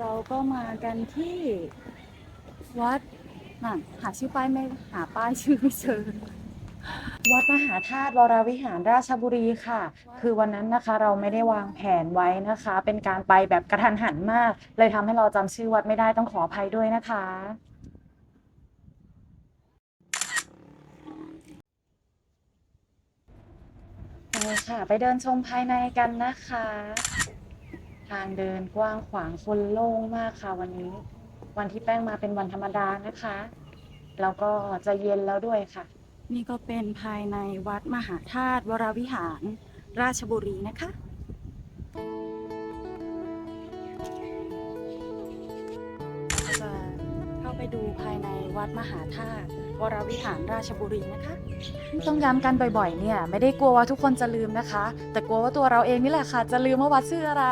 เราก็มากันที่วัดน่ะหาชื่อป้ายไม่หาป้ายชื่อไม่เจอ วัดมหาธาตุวรวิหารราชบุรีค่ะ คือวันนั้นนะคะเราไม่ได้วางแผนไว้นะคะ เป็นการไปแบบกระทันหันมาก เลยทำให้เราจำชื่อวัดไม่ได้ต้องขออภัยด้วยนะคะ ไปค่ะ ไปเดินชมภายในกันนะคะ ทางเดินกว้างขวางคนโล่งมากค่ะวันนี้ วันที่แป้งมาเป็นวันธรรมดานะคะ แล้วก็จะเย็นแล้วด้วยค่ะ นี่ก็เป็นภายในวัดมหาธาตุวรวิหาร ราชบุรีนะคะ จะเข้าไปดูภายในวัดมหาธาตุวรวิหารราชบุรีนะคะต้องย้ำกันบ่อยๆ เนี่ย ไม่ได้กลัวว่าทุกคนจะลืมนะคะ แต่กลัวว่าตัวเราเองนี่แหละค่ะ จะลืมว่าวัดชื่ออะไร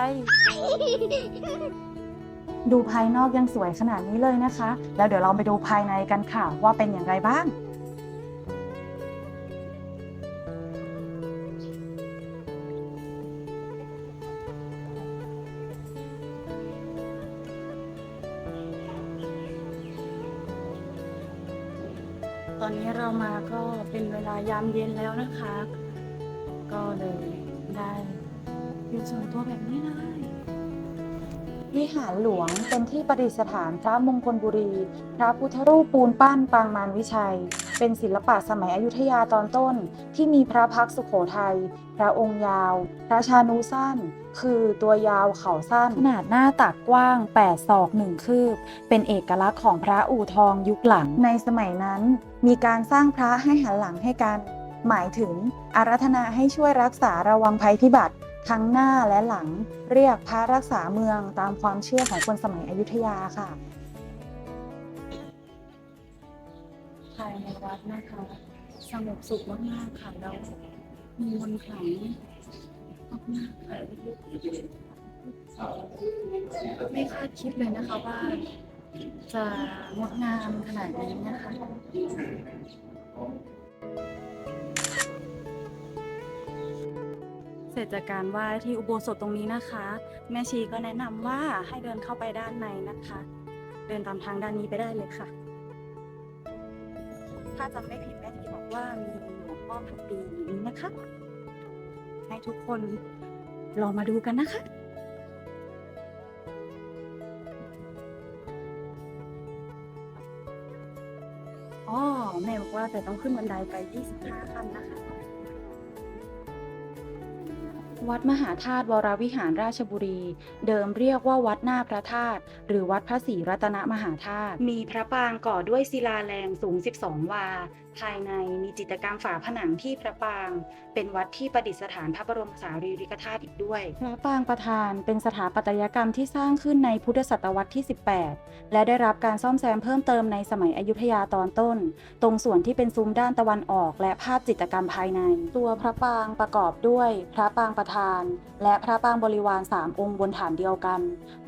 ดูภายนอกยังสวยขนาดนี้เลยนะคะ แล้วเดี๋ยวเราไปดูภายในกันค่ะ ว่าเป็นอย่างไรบ้าง ตอนนี้เรามาก็เป็นเวลายามเย็นแล้วนะคะ ก็เลยได้วิวส่วนตัวแบบนี้เลย วิหารหลวงเป็นที่ประดิษฐานพระมงคลบุรี พระพุทธรูปปูนปั้นปางมารวิชัย เป็นศิลปะสมัยอยุธยาตอนต้น ที่มีพระพักตร์สุขโขทัย พระองค์ยาว พระชานุสั้น คือตัวยาวเข่าสั้น ขนาดหน้าตักกว้าง 8 ศอก1คืบ เป็นเอกลักษณ์ของพระอู่ทองยุคหลัง ในสมัยนั้น มีการสร้างพระให้หันหลังให้กัน หมายถึงอารัธนาให้ช่วยรักษาระวังภัยพิบัติ ทั้งหน้าและหลังเรียกพระรักษาเมืองตามความเชื่อของคนสมัยอยุธยาค่ะภายในวัดนะคะสงบสุขมากๆค่ะแล้วมีมนต์ขลังมากๆค่ะไม่คาดคิดเลยนะคะว่าจะงดงามขนาดนี้นะคะ ร็จจากการไหว้ที่อุโบสถตรงนี้นะคะ แม่ชีก็แนะนำว่าให้เดินเข้าไปด้านในนะคะ เดินตามทางด้านนี้ไปได้เลยค่ะ ถ้าจำไม่ผิดแม่ชีบอกว่ามีหลวงพ่อพันปีอยู่นี้นะคะ ให้ทุกคนลองมาดูกันนะคะอ๋อแม่บอกว่าแต่ต้องขึ้นบันไดไป 25 ขั้นนะคะ วัดมหาธาตุวรวิหารราชบุรี เดิมเรียกว่าวัดหน้าพระธาตุหรือวัดพระศรีรัตนมหาธาตุมีพระปรางก่อด้วยศิลาแรงสูง 12 วา ภายในมีจิตรกรรมฝาผนังที่พระปราง เป็นวัดที่ประดิษฐานพระบรมสารีริกธาตุอีกด้วย พระปรางประธานเป็นสถาปัตยกรรมที่สร้างขึ้นในพุทธศตวรรษที่ 18 และได้รับการซ่อมแซมเพิ่มเติมในสมัยอยุธยาตอนต้น ตรงส่วนที่เป็นซุ้มด้านตะวันออก และภาพจิตรกรรมภายใน ตัวพระปรางประกอบด้วย พระปรางประธาน และพระปรางบริวาร 3 องค์บนฐานเดียวกัน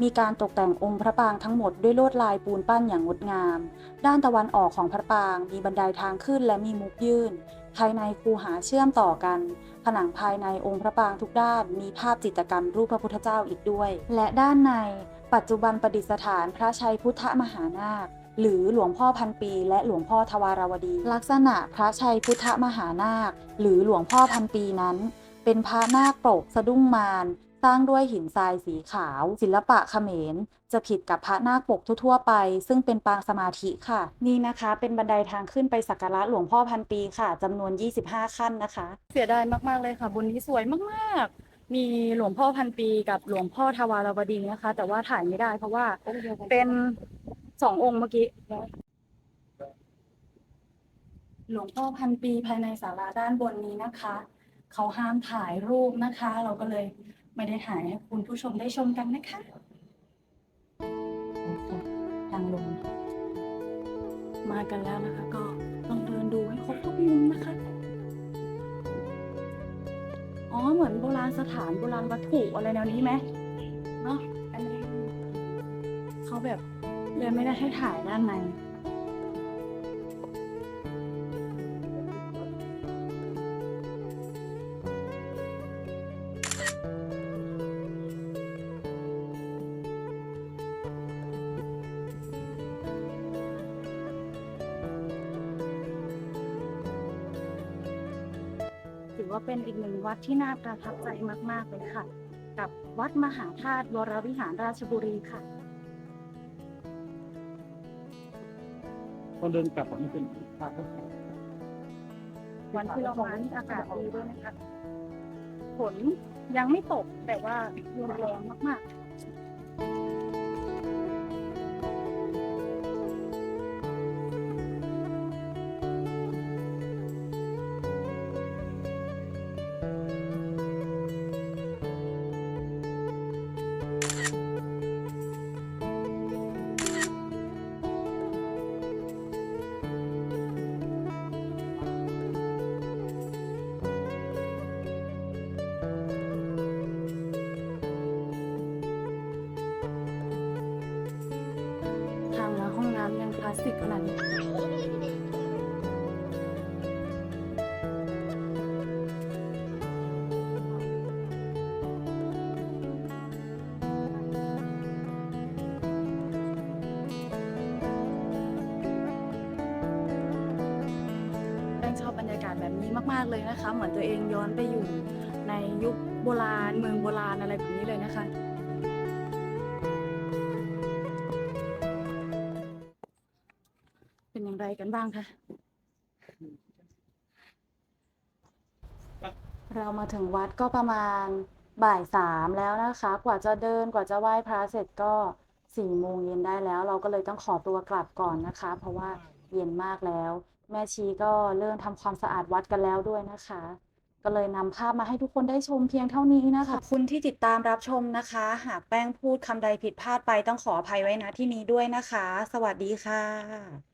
มีการตกแต่งองค์พระปรางทั้งหมดด้วยลวดลายปูนปั้นอย่างงดงาม ด้านตะวันออกของพระปรางมีบันไดทางขึ้นและมีมุกยื่น ภายในคูหาเชื่อมต่อกัน ผนังภายในองค์พระปรางทุกด้านมีภาพจิตรกรรมรูปพระพุทธเจ้าอีกด้วย และด้านในปัจจุบันประดิษฐานพระชัยพุทธมหานาคหรือหลวงพ่อพันปี และหลวงพ่อทวารวดี ลักษณะพระชัยพุทธมหานาค หรือหลวงพ่อพันปีนั้น เป็นพระนาคปกสะดุ้งมารสร้างด้วยหินทรายสีขาว ศิลปะเขมร จะผิดกับพระนาคปกทั่วๆไป ซึ่งเป็นปางสมาธิค่ะ นี่นะคะเป็นบันไดทางขึ้นไปสักการะหลวงพ่อพันปีค่ะจำนวน 25 ขั้นนะคะ เสียดายมากๆเลยค่ะบุญนี้สวยมากๆ มีหลวงพ่อพันปีกับหลวงพ่อทวารวดีนะคะ แต่ว่าถ่ายไม่ได้เพราะว่าเป็นสององค์เมื่อกี้หลวงพ่อพันปีภายในศาลาด้านบนนี้นะคะ เขาห้ามถ่ายรูปนะคะ เราก็เลยไม่ได้ถ่ายให้คุณผู้ชมได้ชมกันนะคะทางลง มากันแล้วนะคะ ก็ต้องเดินดูให้ครบทุกมุมนะคะ อ๋อเหมือนโบราณสถานโบราณวัตถุอะไรแนวนี้ไหมเนาะอันนี้เขาแบบเลยไม่ได้ให้ถ่ายด้านใน ว่าเป็นอีกหนึ่งวัดที่น่าประทับใจมาก ๆ เลยค่ะ กับวัดมหาธาตุวรวิหารราชบุรีค่ะตอนเดินกลับอะมันเป็นทางก็วันที่เรามานี่อากาศดีด้วยนะคะฝนยังไม่ตกแต่ว่าลมแรงมากๆ มากๆเลยนะคะ เหมือนตัวเองย้อนไปอยู่ในยุคโบราณ เมืองโบราณอะไรแบบนี้เลยนะคะเป็นอย่างไรกันบ้างคะเรามาถึงวัดก็ประมาณบ่ายสามแล้วนะคะ กว่าจะเดินกว่าจะไหว้พระเสร็จก็สี่โมงเย็นได้แล้ว เราก็เลยต้องขอตัวกลับก่อนนะคะ เพราะว่าเย็นมากแล้ว แม่ชีก็เริ่มทำความสะอาดวัดกันแล้วด้วยนะคะ ก็เลยนำภาพมาให้ทุกคนได้ชมเพียงเท่านี้นะคะขอบคุณที่ติดตามรับชมนะคะ หากแป้งพูดคำใดผิดพลาดไปต้องขออภัยไว้นะที่นี้ด้วยนะคะ สวัสดีค่ะ